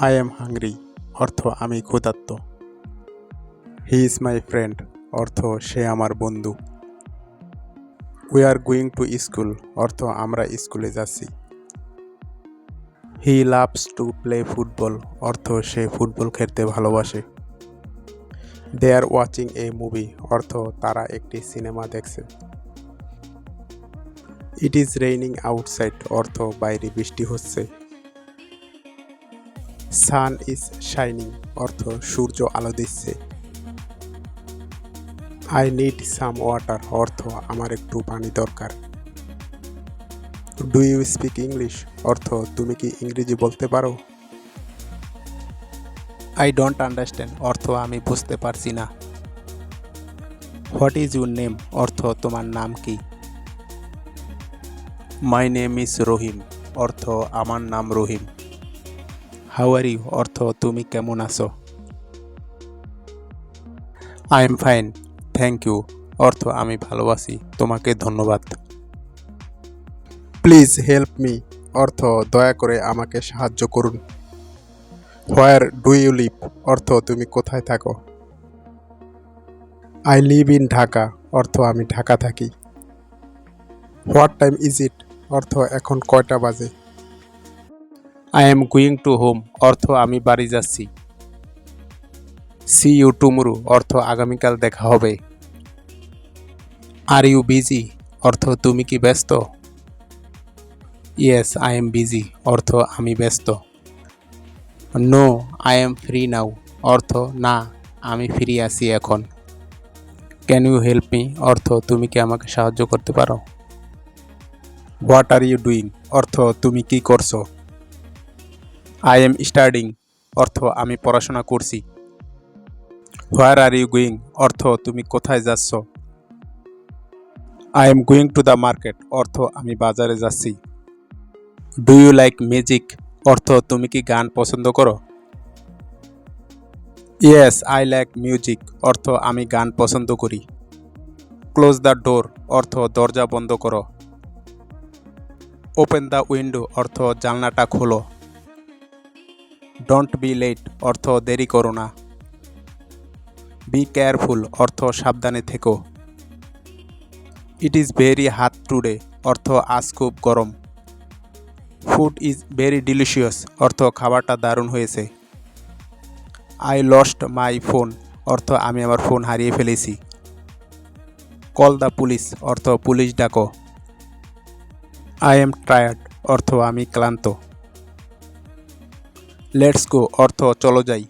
I am hungry অর্থ আমি ক্ষুধার্ত। হি ইজ মাই ফ্রেন্ড অর্থ সে আমার বন্ধু। We are going to school অর্থ আমরা স্কুলে যাচ্ছি। He loves to play football অর্থ সে ফুটবল খেলতে ভালোবাসে। দে আর ওয়াচিং এ মুভি অর্থ তারা একটি সিনেমা দেখছে। ইট ইজ রেইনিং আউটসাইড অর্থ বাইরে বৃষ্টি হচ্ছে। সান ইজ শাইনিং অর্থ সূর্য আলো দিচ্ছে। আই নিড সাম ওয়াটার অর্থ আমার একটু পানি দরকার। ডু ইউ স্পিক ইংলিশ অর্থ তুমি কি ইংরেজি বলতে পারো? আই ডোন্ট আন্ডারস্ট্যান্ড অর্থ আমি বুঝতে পারছি না। হোয়াট ইজ ইউর নেম অর্থ তোমার নাম কি? মাই নেম ইজ রহিম অর্থ আমার নাম রহিম। হাউ আর ইউ অর্থ, তুমি কেমন আছো? I am fine thank you অর্থ, আমি ভালো আছি, তোমাকে ধন্যবাদ। প্লিজ হেল্প মি অর্থ, দয়া করে আমাকে সাহায্য করুন। হোয়ার ডু ইউ লিভ অর্থ, তুমি কোথায় থাকো? আই লিভ ইন ঢাকা অর্থ, আমি ঢাকা থাকি। হোয়াট টাইম ইজ ইট অর্থ, এখন কয়টা বাজে? I am going to home অর্থ, আমি বাড়ি যাচ্ছি। সি ইউ টুমরু অর্থ, আগামীকাল দেখা হবে। আর ইউ বিজি অর্থ, তুমি কি ব্যস্ত? ইয়েস আই এম বিজি অর্থ, আমি ব্যস্ত। No I am free now অর্থ, না, আমি ফ্রি আছি এখন। ক্যান ইউ হেল্প মি অর্থ, তুমি কি আমাকে সাহায্য করতে পারো? হোয়াট আর ইউ ডুইং অর্থ, তুমি কি করছ? আই এম স্টাডিং অর্থ আমি পড়াশোনা করছি। হোয়ার আর ইউ গোয়িং অর্থ, তুমি কোথায় যাচ্ছ? I am going to the market অর্থ, আমি বাজারে যাচ্ছি। ডু ইউ লাইক মিউজিক অর্থ, তুমি কি গান পছন্দ করো? ইয়েস আই লাইক মিউজিক অর্থ, আমি গান পছন্দ করি। ক্লোজ দ্য ডোর অর্থ, দরজা বন্ধ করো। ওপেন দ্য উইন্ডো অর্থ, জানলাটা খোলো। ডোন্ট বি লেট অর্থ দেরি করো না। বি কেয়ারফুল অর্থ সাবধানে থেকো। It is very hot today অর্থ আজ খুব গরম। ফুড ইজ ভেরি ডিলিশিয়াস অর্থ খাবারটা দারুণ হয়েছে। আই লস্ট মাই ফোন অর্থ আমি আমার ফোন হারিয়ে ফেলেছি। কল দ্য পুলিশ অর্থ পুলিশ ডাকো। আই এম টায়ার্ড অর্থ আমি ক্লান্ত। লেটস গো অর্থ চলো যাই।